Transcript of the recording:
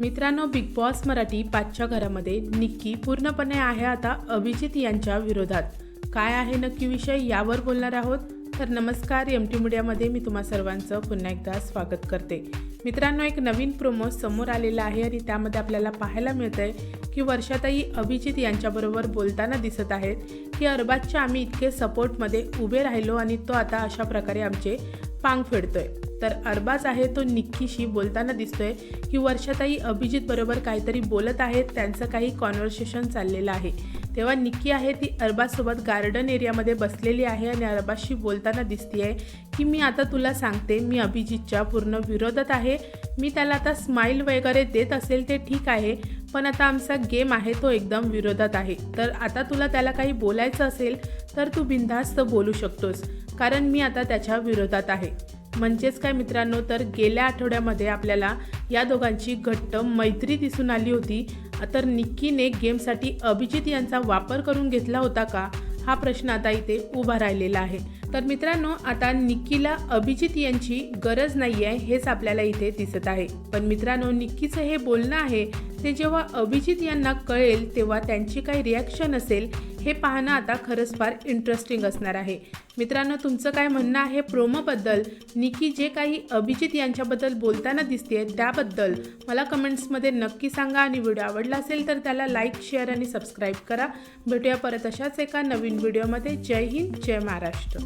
मित्रांनो big boss Marathi पाचच्या घरामध्ये निक्की पूर्णपणे आहे आता अभिजित यांच्या विरोधात. काय आहे नक्की विषय यावर बोलणार आहोत? तर नमस्कार एम टी मीडियामध्ये मी तुम्हा सर्वांचं पुन्हा एकदा स्वागत करते. मित्रांनो एक नवीन प्रोमो समोर आलेला आहे आणि त्यामध्ये आपल्याला पाहायला मिळतंय की वर्षाताई अभिजित यांच्याबरोबर बोलताना दिसत आहेत. की अरबाजच्या आम्ही इतके सपोर्टमध्ये उभे राहिलो आणि तो आता अशा प्रकारे आमचे पांग फेडतोय. तर अरबाज आहे तो निक्कीशी बोलताना दिसतोय की वर्षाताई अभिजित बरोबर काहीतरी बोलत आहेत त्यांचं काही कॉन्व्हर्सेशन चाललेलं आहे. तेव्हा निक्की आहे ती अरबाजसोबत गार्डन एरियामध्ये बसलेली आहे आणि अरबाजशी बोलताना दिसतीये की मी आता तुला सांगते मी अभिजितच्या पूर्ण विरोधात आहे. मी त्याला आता स्माईल वगैरे देत असेल ते ठीक आहे पण आता आमचा गेम आहे तो एकदम विरोधात आहे. तर आता तुला त्याला काही बोलायचं असेल तर तू बिनधास्त बोलू शकतोस कारण मी आता त्याच्या विरोधात आहे. म्हणजेच काय मित्रांनो तर गेल्या आठवड्यामध्ये आपल्याला या दोघांची घट्ट मैत्री दिसून आली होती. तर निक्कीने गेमसाठी अभिजित यांचा वापर करून घेतला होता का? हा प्रश्न आता इथे उभा राहिलेला आहे. तर मित्रांनो आता निक्कीला अभिजित यांची गरज नाही आहे हेच आपल्याला इथे दिसत आहे. पण मित्रांनो निक्कीचं हे बोलणं आहे ते जेव्हा अभिजित यांना कळेल तेव्हा त्यांची काही रिॲक्शन असेल हे पाहणं आता खरंच फार इंटरेस्टिंग असणार आहे. मित्रांनो तुमचं काय म्हणणं आहे प्रोमोबद्दल? निकी जे काही अभिजित यांच्याबद्दल बोलताना दिसते त्याबद्दल मला कमेंट्समध्ये नक्की सांगा आणि व्हिडिओ आवडला असेल तर त्याला लाईक शेअर आणि सबस्क्राईब करा. भेटूया परत अशाच एका नवीन व्हिडिओमध्ये. जय हिंद जय महाराष्ट्र.